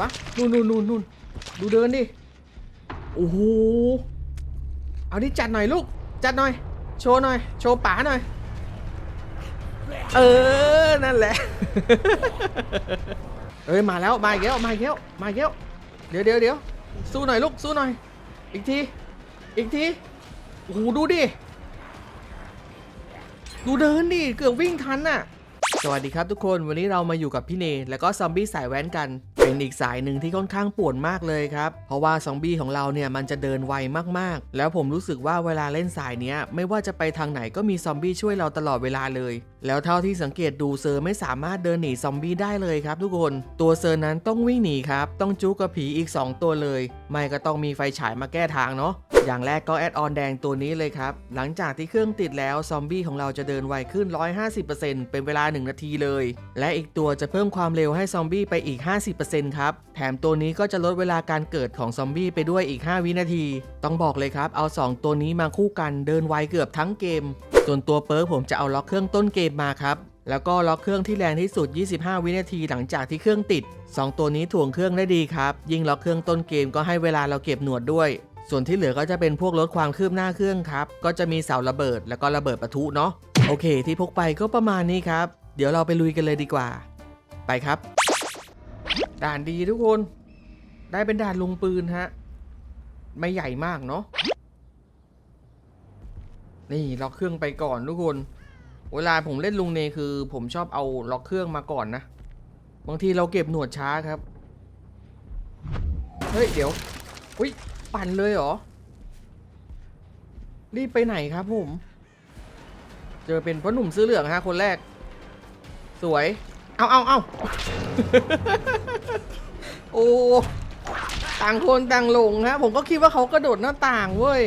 วะนู่นนู่นนู่นนู่นดูเดินดิโอ้โหเอาดิจัดหน่อยลูก จัดหน่อย โชว์หน่อย โชว์ป๋าหน่อย เออ นั่นแหละ เอ้ย มาแล้ว มาอีกแล้ว มาอีกแล้ว มาอีกแล้ว เดี๋ยวเดี๋ยวเดี๋ยวสู้หน่อยลูก สู้หน่อย อีกที อีกที โอ้โห ดูดิ ดูเดินดิ เกือบวิ่งทันน่ะ สวัสดีครับทุกคนวันนี้เรามาอยู่กับพี่เนแล้วก็ซอมบี้สายแว้นกัน เป็นอีกสายหนึ่งที่ค่อนข้างป่วนมากเลยครับ เพราะว่าซอมบี้ของเราเนี่ยมันจะเดินไวมากๆ แล้วผมรู้สึกว่าเวลาเล่นสายเนี้ยไม่ว่าจะไปทางไหนก็มีซอมบี้ช่วยเราตลอดเวลาเลย แล้วเท่าที่สังเกตดูเซอร์ไม่สามารถเดินหนีซอมบี้ได้เลยครับทุกคน ตัวเซอร์นั้นต้องวิ่งหนีครับ ต้องจู้กับผีอีก 2 ตัวเลย ไม่ก็ต้องมีไฟฉายมาแก้ทางเนาะอย่างแรกก็แอดออนแดงตัวนี้เลยครับ หลังจากที่เครื่องติดแล้วซอมบี้ของเราจะเดินไวขึ้น 150%เป็นเวลา 1 นาทีเลย และอีกตัวจะเพิ่มความเร็วให้ซอมบี้ไปอีก 50%ครับ แถมตัวนี้ก็จะลดเวลาการเกิดของซอมบี้ไปด้วยอีก 5 วินาที ต้องบอกเลยครับ เอา 2 ตัวนี้มาคู่กันเดินไวเกือบทั้งเกมส่วนตัวเปิร์กผมจะเอาล็อกเครื่องต้นเกมมาครับ แล้วก็ล็อกเครื่องที่แรงที่สุด 25 วินาทีหลังจากที่เครื่องติด 2 ตัวนี้ถ่วงเครื่องได้ดีครับ ยิ่งล็อกเครื่องต้นเกมก็ให้เวลาเราเก็บหนวดด้วย ส่วนที่เหลือก็จะเป็นพวกลดความคืบหน้าเครื่องครับ ก็จะมีเสาระเบิดแล้วก็ระเบิดปะทุเนาะ โอเค ที่พกไปก็ประมาณนี้ครับ เดี๋ยวเราไปลุยกันเลยดีกว่า ไปครับ ด่านดีทุกคน ได้เป็นด่านลุงปืนฮะ ไม่ใหญ่มากเนาะ นี่ล็อกเครื่องไปก่อนทุกคน เวลาผมเล่นลุงเนคือ ผมชอบเอาล็อกเครื่องมาก่อนนะ บางทีเราเก็บหนวดช้าครับ เฮ้ย เดี๋ยวอุ้ยปั่นเลยเหรอ รีบไปไหนครับผม เจอเป็นพ่อหนุ่มเสื้อเหลืองฮะคนแรก สวย เอาเอาเอาโอ้ ต่างคนต่างหลงฮะ ผมก็คิดว่าเขากระโดดหน้าต่างเว้ย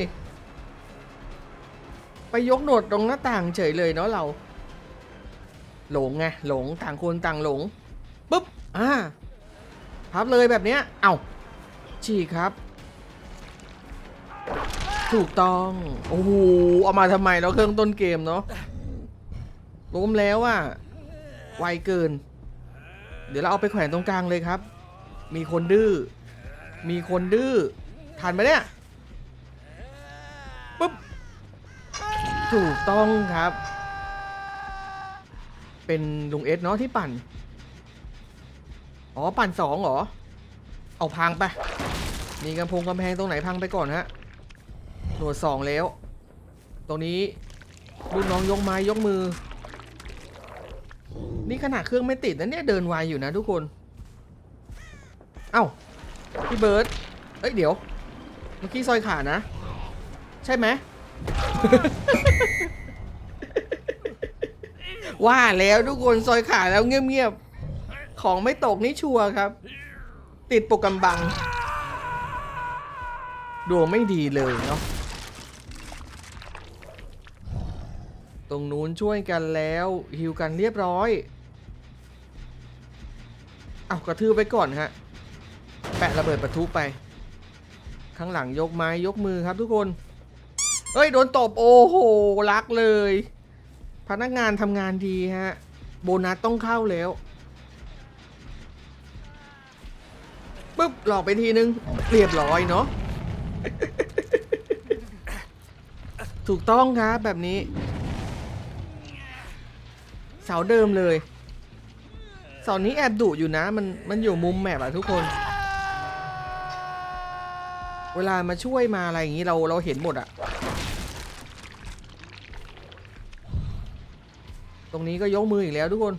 ไปยกโดดตรงหน้าต่างเฉยเลยเนาะเรา หลงไงหลงต่างคนต่างหลงปุ๊บอ่าพับเลยแบบเนี้ยเอาฉีกครับ ถูกต้องโอ้โหเอามาทำไมเราเครื่องต้นเกมเนาะล้มแล้วอะไวเกิน เดี๋ยวเราเอาไปแขวนตรงกลางเลยครับ มีคนดื้อมีคนดื้อทันไหมเนี่ย ปุ๊บ ถูกต้องครับ เป็นลุงเอสเนาะที่ปั่น อ๋อ ปั่นสองเหรอ เอาพังไป มีกำพงกำแพงตรงไหนพังไปก่อนฮะหนวยสองแล้ว ตรงนี้รุ่นน้องยกไม้ยกมือ นี่ขนาดเครื่องไม่ติดนะเนี่ยเดินไวอยู่นะทุกคน เอ้า พี่เบิร์ดเอ้ยเดี๋ยว เมื่อกี้ซอยขานะ ใช่ไหม ว่าแล้วทุกคนซอยขาแล้วเงียบๆ ของไม่ตกนี่ชัวร์ครับ ติดปกกำบัง ดวงไม่ดีเลยเนาะ ตรงนู้นช่วยกันแล้วฮิวกันเรียบร้อย เอากระทืบไปก่อนฮะ แปะระเบิดประทุไป ข้างหลังยกไม้ยกมือครับทุกคน เฮ้ยโดนตบโอ้โหรักเลย พนักงานทำงานดีฮะ โบนัสต้องเข้าแล้วปุ๊บหลอกไปทีนึงเรียบร้อยเนาะถูกต้องครับแบบนี้ เสาเดิมเลยเสานี้แอบดุอยู่นะ มันมันอยู่มุมแมปอะทุกคน เวลามาช่วยมาอะไรอย่างนี้เราเราเห็นหมดอะ รงนี้ก็ยกมืออีกแล้วทุกคน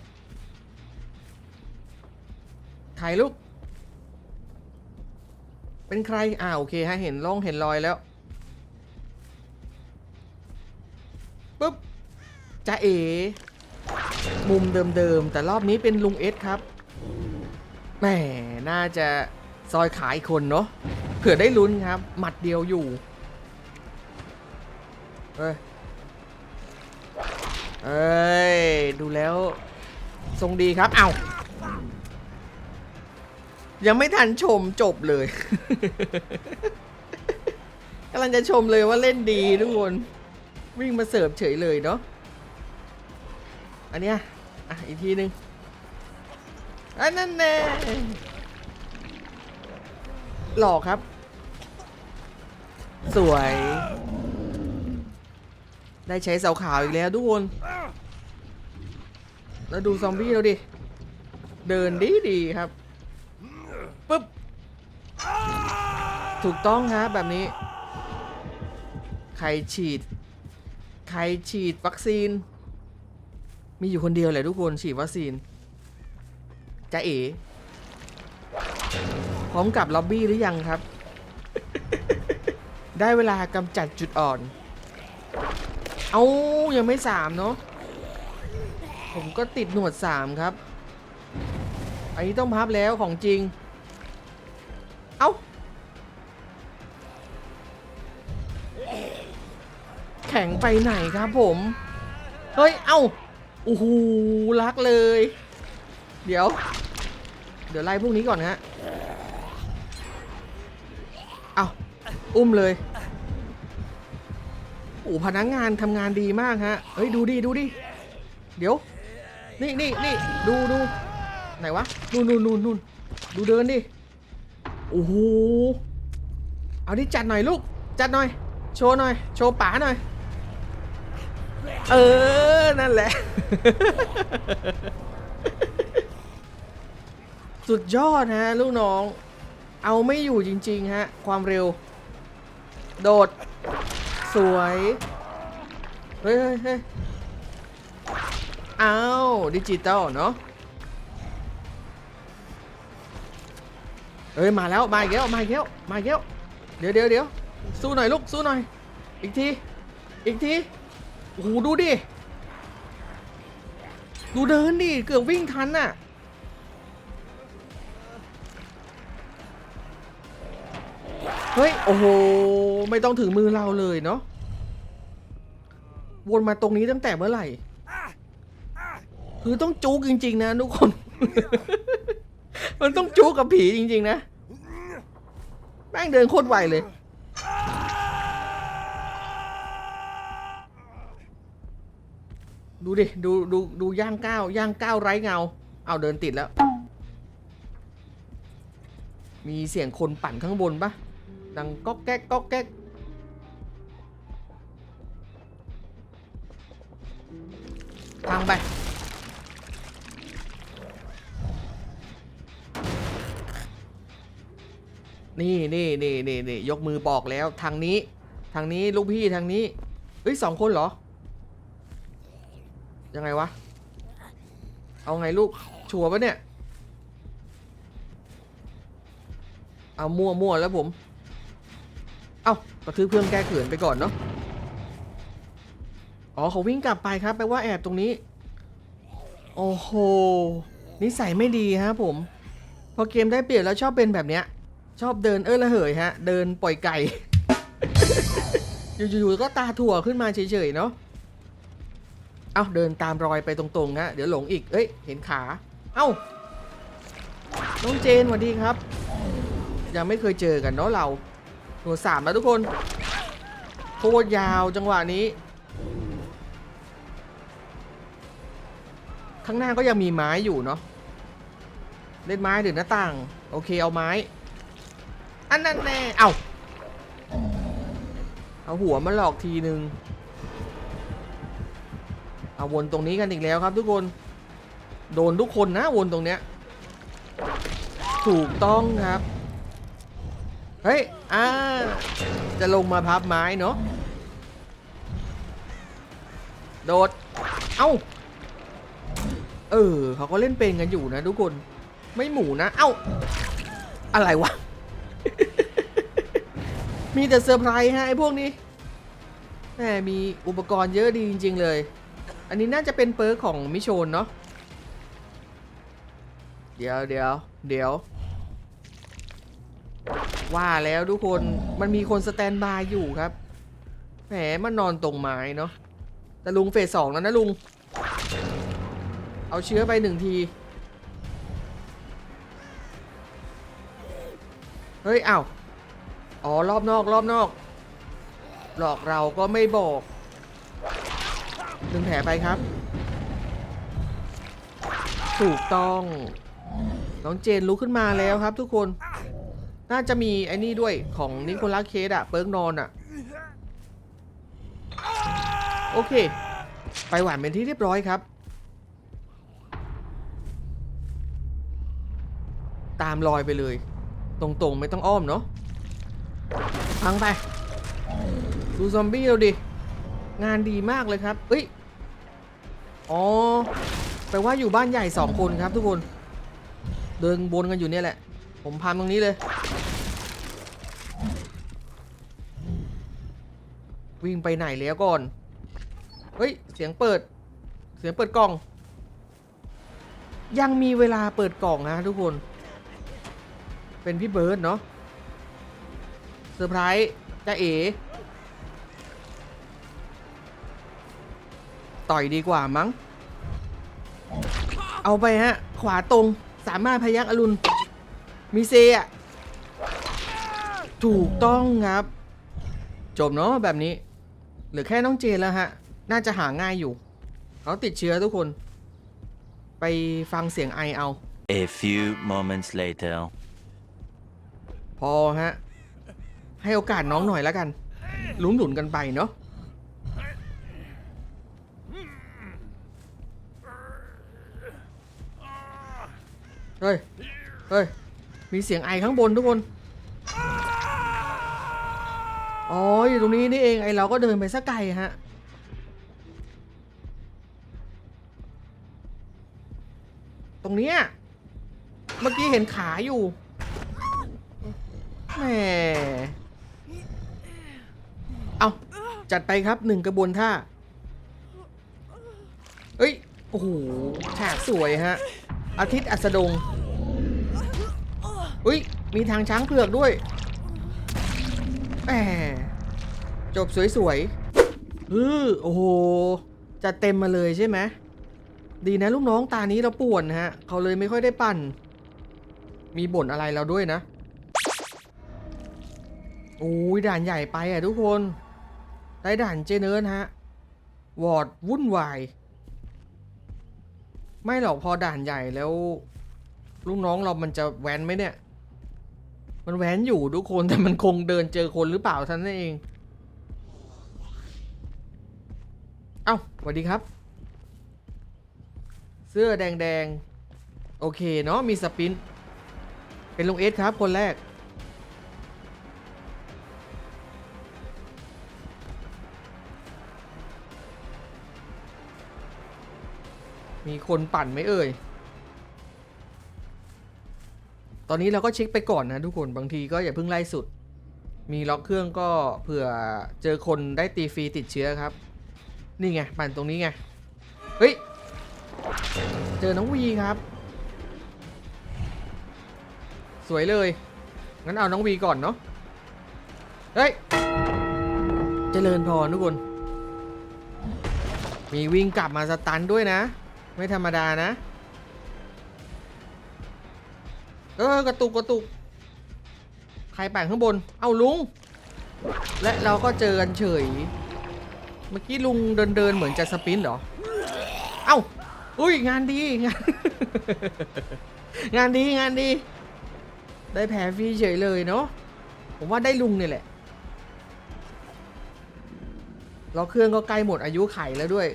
ถ่ายลูก เป็นใคร อ่าโอเคฮะเห็นร่องเห็นรอยแล้วปุ๊บจะเอ มุมเดิมๆ แต่รอบนี้เป็นลุงเอสครับ แหม น่าจะซอยขายคนเนาะ เผื่อได้ลุ้นครับ หมัดเดียวอยู่ เอ้ย เอ้ย ดูแล้ว ทรงดีครับ เอา้ายังไม่ทันชมจบเลยกำลังจะชมเลยว่าเล่นดีทุกคน วิ่งมาเสิร์ฟเฉยเลยเนาะอันเนี้ยอะอีกทีหนึ่งอันนั้นแน่หลอกครับ สวย ได้ใช้เสาขาวอีกแล้วทุกคน แล้วดูซอมบี้เราดิ เดินดีดีครับปึ๊บ ถูกต้องครับแบบนี้ ใครฉีด ใครฉีดวัคซีน มีอยู่คนเดียวแหละทุกคนฉีดวัคซีนจะเอ๋พร้อมกับล็อบบี้หรือยังครับ ได้เวลากำจัดจุดอ่อน เอายังไม่สามเนาะ ผมก็ติดหนวดสามครับ อันนี้ต้องพับแล้วของจริง เอา้าแข็งไปไหนครับผม เฮ้ย เอ้าโอ้โหรักเลย เดี๋ยว เดี๋ยวไล่พวกนี้ก่อนฮะเอาอุ้มเลยโอ้พนักงงานทำงานดีมากฮะ เฮ้ย ดูดิ ดูดิ เดี๋ยว นี่นี่นี่ดูดูไหนวะนู่นนู่นนู่นนู่นดูเดินดิโอ้โหเอาดิจัดหน่อยลูก จัดหน่อย โชว์หน่อย โชว์ป๋าหน่อย เออ นั่นแหละ สุดยอดฮะ ลูกน้อง เอาไม่อยู่จริง ๆ ฮะ ความเร็ว โดด สวย เฮ้ยเฮ้ยเฮ้ย อ้าวดิจิตอลเนาะเอ้ยมาแล้วมาอีกแล้วมาอีกแล้วมาอีกแล้วเดี๋ยวเดี๋ยวเดี๋ยวสู้หน่อยลูกสู้หน่อย อีกทีอีกทีโอ้โหดูดิดูเดินดิเกือบวิ่งทันน่ะเฮ้ยโอ้โหไม่ต้องถึงมือเราเลยเนาะวนมาตรงนี้ตั้งแต่เมื่อไหร่ คือต้องจุกจริง ๆ นะทุกคน มันต้องจุกกับผีจริง ๆ นะแม่งเดินโคตรไวเลย ดูดิ ดูดูดูย่างก้าวย่างก้าวไร้เงา เอาเดินติดแล้ว มีเสียงคนปั่นข้างบนปะดังก๊อกแก๊กก๊อกแก๊กทางไป นี่นี่นี่นี่นี่ยกมือบอกแล้วทางนี้ ทางนี้ลูกพี่ทางนี้เอ้ยสองคนเหรอ ยังไงวะ เอาไงลูก ชัวร์ปะเนี่ย เอามั่วมั่วแล้วผม เอากระทืบเพื่อนแก้เขินไปก่อนเนาะ อ๋อเขาวิ่งกลับไปครับแปลว่าแอบตรงนี้ โอ้โหนิสัยไม่ดีฮะผม พอเกมได้เปรียบแล้วชอบเป็นแบบเนี้ย ชอบเดินเออระเหยฮะ เดินปล่อยไก่ อยู่ๆก็ตาถั่วขึ้นมาเฉยๆเนาะเอาเดินตามรอยไปตรงๆนะเดี๋ยวหลงอีก เอ้ย เห็นขา เอ้า น้องเจนสวัสดีครับ ยังไม่เคยเจอกันเนาะเราตัวสามแล้วทุกคนโคตรยาวจังหวะนี้ ข้างหน้าก็ยังมีไม้อยู่เนาะ เล่นไม้หรือหน้าต่าง โอเคเอาไม้ อันนั้นแน่ เอาเอาหัวมาหลอกทีนึง เอาวนตรงนี้กันอีกแล้วครับทุกคน โดนทุกคนนะวนตรงเนี้ย ถูกต้องครับ เฮ้ย อ่า จะลงมาพับไม้เนาะ โดด เอ้า เออ เขาก็เล่นเป็นกันอยู่นะทุกคน ไม่หมูนะ เอ้า อะไรวะ มีแต่เซอร์ไพรส์ฮะไอ้พวกนี้แหมมีอุปกรณ์เยอะดีจริง ๆ เลย อันนี้น่าจะเป็นเปิร์กของมิโชนเนาะ เดี๋ยวเดี๋ยวเดี๋ยว ว่าแล้วทุกคน มันมีคนสแตนบายอยู่ครับ แหมมันนอนตรงไม้เนาะ แต่ลุงเฟสสองแล้วนะลุง เอาเชื้อไปหนึ่งที เฮ้ยอ้าวอ๋อรอบนอกรอบนอก หลอกเราก็ไม่บอกดึงแผลไปครับ ถูกต้องน้องเจนลุกขึ้นมาแล้วครับ ทุกคน น่าจะมีไอ้นี่ด้วยของนิโคลัสเคสอะเปิร์กนอนอะโอเค ไปหวานเป็นที่เรียบร้อยครับ ตามรอยไปเลย ตรงๆไม่ต้องอ้อมเนาะพังไป ดูซอมบี้เราดิ งานดีมากเลยครับเอ้ย อ๋อ แปลว่าอยู่บ้านใหญ่สองคนครับทุกคน เดินบนกันอยู่เนี่ยแหละ ผมพามตรงนี้เลย วิ่งไปไหนแล้วก่อน เฮ้ย เสียงเปิด เสียงเปิดกล่อง ยังมีเวลาเปิดกล่องนะทุกคน เป็นพี่เบิร์ดเนาะเซอร์ไพรส์จ้าเอ๋ต่อยดีกว่ามั้ง เอาไปฮะ ขวาตรง สามารถพยักอรุณ มีเซอะถูกต้องครับ จบเนาะแบบนี้ เหลือแค่น้องเจนแล้วฮะ น่าจะหาง่ายอยู่ เขาติดเชื้อทุกคน ไปฟังเสียงไอเอา A few moments later. พอฮะ ให้โอกาสน้องหน่อยแล้วกัน ลุ้มหลุนกันไปเนาะเฮ้ย เฮ้ย มีเสียงไอข้างบนทุกคน อ๋อ อยู่ตรงนี้นี่เอง ไอเราก็เดินไปสักไกลฮะ ตรงเนี้ย เมื่อกี้เห็นขาอยู่ แหมเอาจัดไปครับหนึ่งกระบวนท่า เอ้ย โอ้โห ฉากสวยฮะ อาทิตย์อัสดงเฮ้ย มีทางช้างเผือกด้วยแหมจบสวยๆอือโอ้โหจัดเต็มมาเลยใช่ไหม ดีนะลูกน้องตานี้เราป่วนฮะ เขาเลยไม่ค่อยได้ปั่น มีบ่นอะไรเราด้วยนะ โอ้ยด่านใหญ่ไปอะทุกคน ได้ด่านเจเนิร์นฮะ วอร์ดวุ่นวาย ไม่หรอกพอด่านใหญ่แล้วลูกน้องเรามันจะแว้นไหมเนี่ย มันแว้นอยู่ทุกคนแต่มันคงเดินเจอคนหรือเปล่าท่านนั่นเอง เอ้าสวัสดีครับ เสื้อแดงๆโอเคเนาะมีสปิน เป็นลุงเอสครับคนแรก มีคนปั่นไหมเอ่ย ตอนนี้เราก็เช็คไปก่อนนะทุกคน บางทีก็อย่าเพิ่งไล่สุด มีล็อกเครื่องก็เผื่อเจอคนได้ตีฟรีติดเชื้อครับ นี่ไงปั่นตรงนี้ไง เฮ้ย เจอน้องวีครับ สวยเลย งั้นเอาน้องวีก่อนเนาะ เฮ้ย เจริญพรทุกคนมีวิ่งกลับมาสตันด้วยนะ ไม่ธรรมดานะ เออกระตุกกระตุก ใครปั่นข้างบน เอาลุง และเราก็เจอกันเฉย เมื่อกี้ลุงเดินเดินเหมือนจะสปินเหรอ เอ้า อุ้ยงานดีงานงานดีงานดี ได้แผลฟรีเฉยเลยเนาะ ผมว่าได้ลุงเนี่ยแหละเราเครื่องก็ใกล้หมดอายุไขแล้วด้วย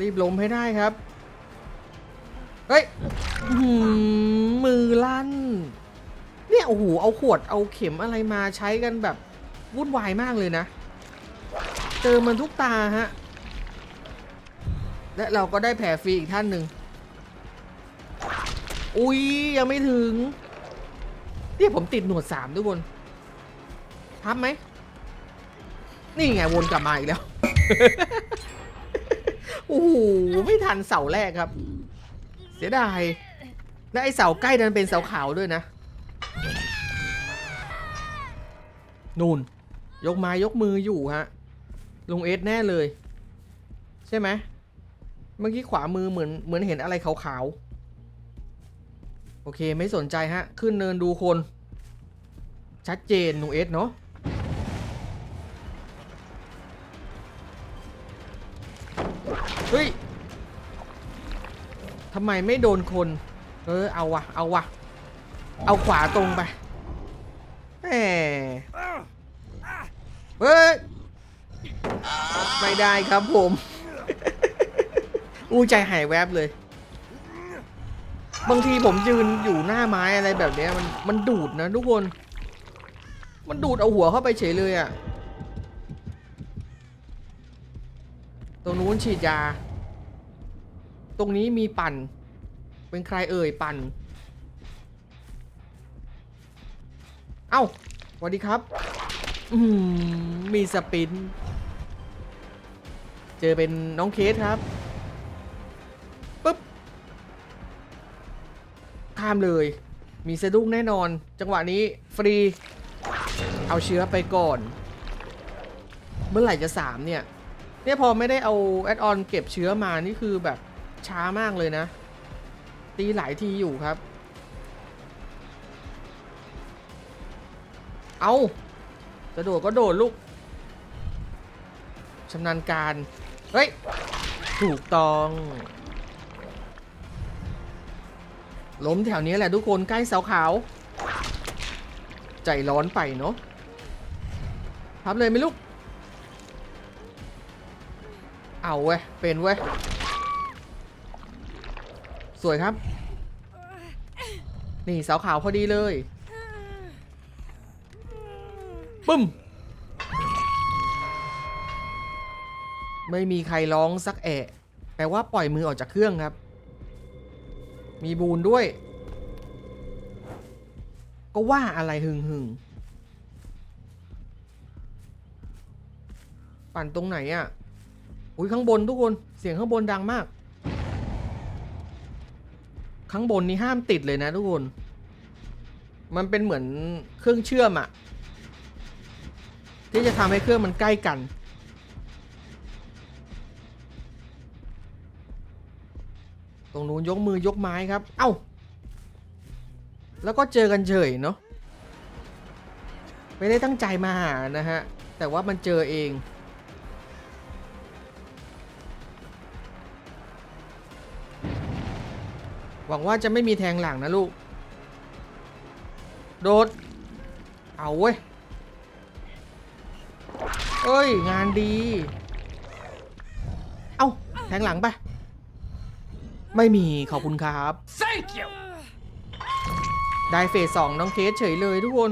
รีบล้มให้ได้ครับ เฮ้ยอื้อหือมือลั่น เนี่ยโอ้โหเอาขวดเอาเข็มอะไรมาใช้กันแบบวุ่นวายมากเลยนะ เจอมันทุกตาฮะ และเราก็ได้แผลฟรีอีกท่านหนึ่ง อุ้ยยังไม่ถึง เนี่ยผมติดหนวดสามทุกคนทับไหม นี่ไงวนกลับมาอีกแล้ว โอ้โหไม่ทันเสาแรกครับ เสียดาย และไอเสาใกล้นั้นเป็นเสาขาวด้วยนะ นูนยกไม้ยกมืออยู่ฮะ ลุงเอสแน่เลย ใช่ไหมเมื่อกี้ขวามือเหมือนเหมือนเห็นอะไรขาวๆ โอเคไม่สนใจฮะ ขึ้นเนินดูคน ชัดเจนลุงเอสเนาะำไมไม่โดนคน เออ เอาวะ เอาวะ เอาขวาตรงไปแหมเฮ้ย ไม่ได้ครับผม อู้ใจหายแวบเลย บางทีผมยืนอยู่หน้าไม้อะไรแบบเนี้ยมันมันดูดนะทุกคน มันดูดเอาหัวเข้าไปเฉยเลยอะตรงนู้นฉีดยา ตรงนี้มีปั่น เป็นใครเอ่ยปั่น เอ้าสวัสดีครับ อืมมีสปิน เจอเป็นน้องเคสครับปึ๊บข้ามเลย มีสะดุ้งแน่นอน จังหวะนี้ฟรี เอาเชื้อไปก่อน เมื่อไหร่จะสามเนี่ย เนี่ยพอไม่ได้เอาแอดออนเก็บเชื้อมา นี่คือแบบ ช้ามากเลยนะ ตีหลายทีอยู่ครับ เอาจะโดดก็โดดลูกชำนาญการ เฮ้ย ถูกต้องล้มแถวนี้แหละทุกคนใกล้เสาขาว ใจร้อนไปเนาะพับเลยไหมลูก เอาเว้ย เป็นเว้ย สวยครับ นี่เสาขาวพอดีเลยปึ้ม ไม่มีใครร้องสักแอะแปลว่าปล่อยมือออกจากเครื่องครับ มีบูนด้วย ก็ว่าอะไรหึงหึงปั่นตรงไหนอะ่ะ อุ้ยข้างบนทุกคน เสียงข้างบนดังมาก ข้างบนนี่ห้ามติดเลยนะทุกคน มันเป็นเหมือนเครื่องเชื่อมอะที่จะทำให้เครื่องมันใกล้กัน ตรงนู้นยกมือยกไม้ครับ เอ้า แล้วก็เจอกันเฉยเนาะ ไม่ได้ตั้งใจมาหานะฮะ แต่ว่ามันเจอเอง หวังว่าจะไม่มีแทงหลังนะลูก โดด เอาเว้ย เอ้ย งานดี เอ้า แทงหลังไป ไม่มี ขอบคุณครับ Thank you! ได้เฟสสองน้องเคสเฉยเลยทุกคน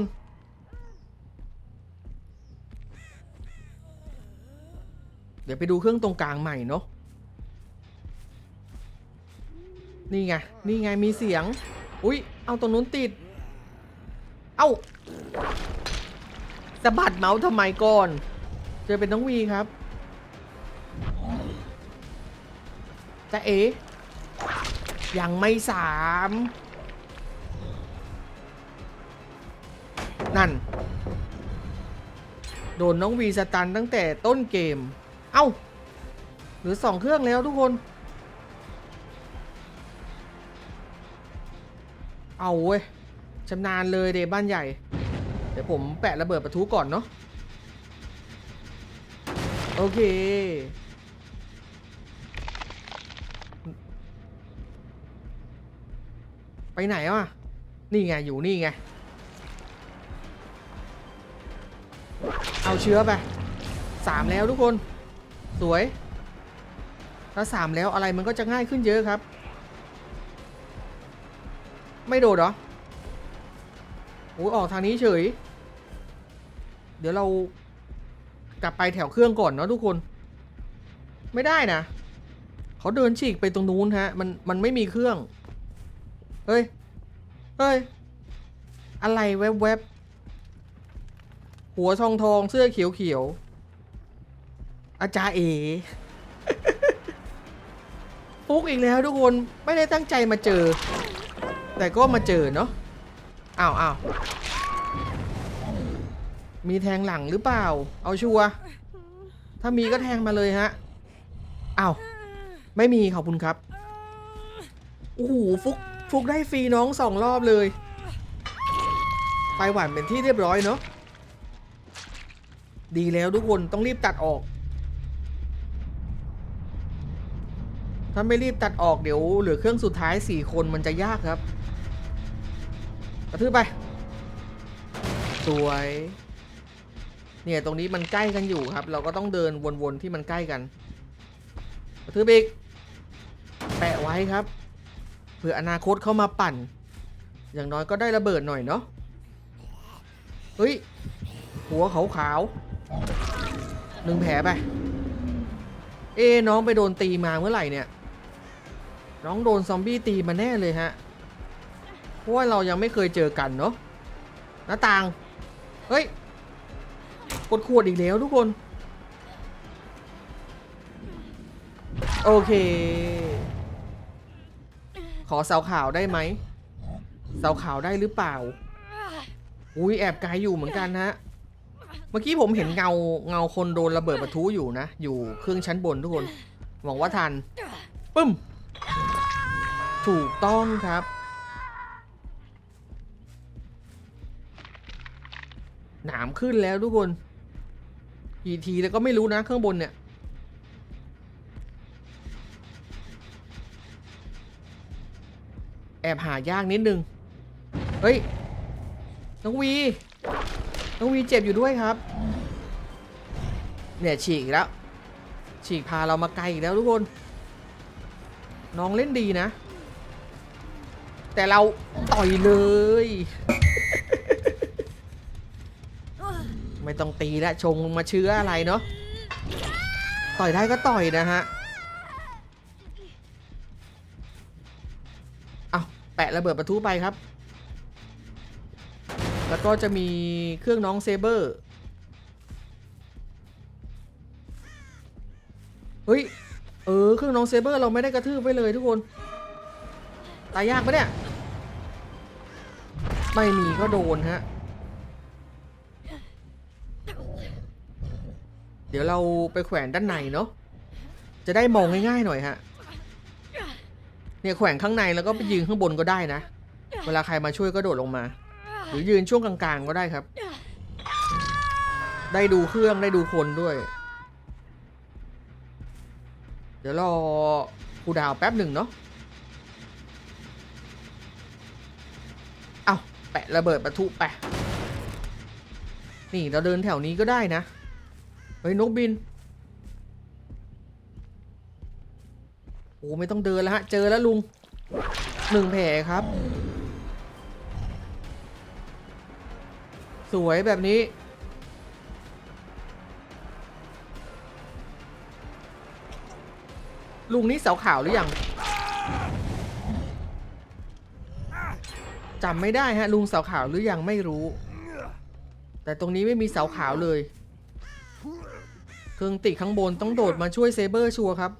เดี๋ยวไปดูเครื่องตรงกลางใหม่เนาะ นี่ไง นี่ไงมีเสียง อุ๊ย เอาตรงนู้นติด เอ้าสะบัดเมาส์ทำไมก่อน เจอเป็นน้องวีครับจะเอ๋ยังไม่สาม นั่น โดนน้องวีสตันตั้งแต่ต้นเกม เอ้า หรือสองเครื่องแล้วทุกคน เอาเว้ยชำนาญเลยเดบ้านใหญ่ เดี๋ยวผมแปะระเบิดประทุก่อนเนาะโอเค ไปไหนวะนี่ไง อยู่นี่ไง เอาเชื้อไปสามแล้วทุกคน สวย ถ้าสามแล้วอะไรมันก็จะง่ายขึ้นเยอะครับ ไม่โดดเหรอโอ้ยออกทางนี้เฉย เดี๋ยวเรากลับไปแถวเครื่องก่อนเนาะทุกคน ไม่ได้นะ เขาเดินฉีกไปตรงนู้นฮะ มันมันไม่มีเครื่อง เฮ้ย เฮ้ย อะไรแวบๆหัวทองทองเสื้อเขียวเขียว อาจารย์เอฟุกอีกแล้วทุกคน ไม่ได้ตั้งใจมาเจอ แต่ก็มาเจอเนาะอ้าวอ้าวมีแทงหลังหรือเปล่า เอาชัวร์ถ้ามีก็แทงมาเลยฮะอ้าวไม่มีขอบคุณครับโอ้โหฟุกฟุกได้ฟรีน้องสองรอบเลย ไปหวานเป็นที่เรียบร้อยเนาะดีแล้วทุกคนต้องรีบตัดออก ถ้าไม่รีบตัดออกเดี๋ยวเหลือเครื่องสุดท้าย 4 คนมันจะยากครับ กระทืบไป สวย เนี่ยตรงนี้มันใกล้กันอยู่ครับ เราก็ต้องเดินวนๆที่มันใกล้กัน กระทืบอีก แปะไว้ครับ เผื่ออนาคตเข้ามาปั่น อย่างน้อยก็ได้ระเบิดหน่อยเนาะ เฮ้ย หัวขาวขาวๆหนึ่งแผลไป เอ้น้องไปโดนตีมาเมื่อไหร่เนี่ย น้องโดนซอมบี้ตีมาแน่เลยฮะ ราะว่าเรายังไม่เคยเจอกันเนาะหน้าต่าง เฮ้ย กดขวดอีกแล้วทุกคน โอเค ขอเสาขาวได้ไหม เสาขาวได้หรือเปล่า อุ้ยแอบไกลอยู่เหมือนกันฮะ เมื่อกี้ผมเห็นเงาเงาคนโดนระเบิดประทุอยู่นะ อยู่เครื่องชั้นบนทุกคน หวังว่าทัน ปึ้ม ถูกต้องครับ หนามขึ้นแล้วทุกคนกี่ทีแล้วก็ไม่รู้นะเครื่องบนเนี่ย แอบหายากนิดนึง เฮ้ย น้องวี น้องวีเจ็บอยู่ด้วยครับ เนี่ยฉีกอีกแล้ว ฉีกพาเรามาไกลอีกแล้วทุกคน น้องเล่นดีนะ แต่เราต่อยเลย ไม่ต้องตีแล้วชงมาเชื้ออะไรเนาะต่อยได้ก็ต่อยนะฮะเอาแปะระเบิดประทุไปครับ แล้วก็จะมีเครื่องน้องเซเบอร์เฮ้ยเออเครื่องน้องเซเบอร์เราไม่ได้กระทืบไว้เลยทุกคนตายยากปะเนี่ย ไม่มีก็โดนฮะ เดี๋ยวเราไปแขวนด้านในเนาะจะได้มองง่ายๆหน่อยฮะเนี่ยแขวนข้างในแล้วก็ไปยืนข้างบนก็ได้นะ เวลาใครมาช่วยก็โดดลงมา หรือยืนช่วงกลางๆก็ได้ครับ ได้ดูเครื่องได้ดูคนด้วย เดี๋ยวรอครูดาวแป๊บหนึ่งเนาะเอาแปะระเบิดประทุแปะนี่เราเดินแถวนี้ก็ได้นะ เฮ้ยนกบิน โอ้ไม่ต้องเดินแล้วฮะ เจอแล้วลุงหนึ่งแผลครับ สวยแบบนี้ ลุงนี่เสาขาวหรือยังจำไม่ได้ฮะ ลุงเสาขาวหรือยังไม่รู้ แต่ตรงนี้ไม่มีเสาขาวเลย เครื่องติดข้างบนต้องโดดมาช่วยเซเบอร์ชัวครับ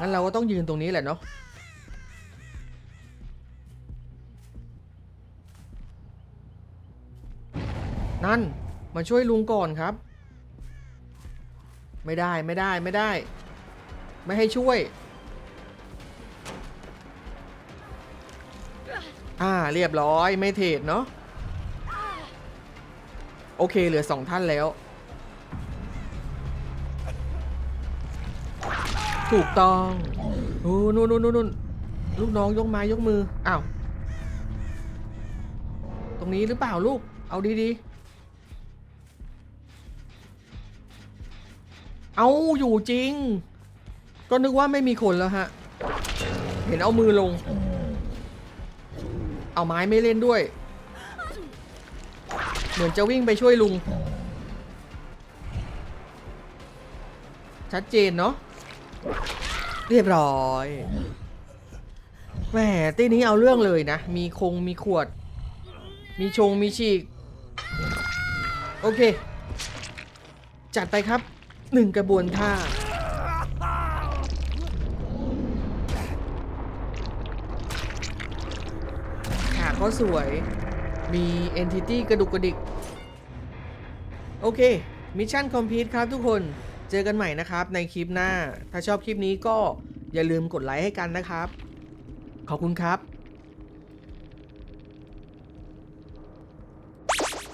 งั้นเราก็ต้องยืนตรงนี้แหละเนาะ นั่น มาช่วยลุงก่อนครับ ไม่ได้ไม่ได้ไม่ได้ ไม่ให้ช่วย อ่าเรียบร้อยไม่เทรดเนาะ โอเคเหลือสองท่านแล้ว ถูกต้องโอ้นู่นนู่นนู่นนู่นลูกน้องยกไม้ยกมืออ้าวตรงนี้หรือเปล่าลูก เอาดีๆ เอาอยู่จริง ก็นึกว่าไม่มีคนแล้วฮะ เห็นเอามือลง เอาไม้ไม่เล่นด้วย เหมือนจะวิ่งไปช่วยลุง ชัดเจนเนาะเรียบร้อยแหมตีนี้เอาเรื่องเลยนะ มีคงมีขวด มีชงมีฉีก โอเค จัดไปครับหนึ่งกระบวนท่าฉากก็สวย มี Entity กระดุกกระดิก โอเค มิชชั่นคอมพลีทครับทุกคน เจอกันใหม่นะครับในคลิปหน้า ถ้าชอบคลิปนี้ก็อย่าลืมกดไลค์ให้กันนะครับ ขอบคุณครับ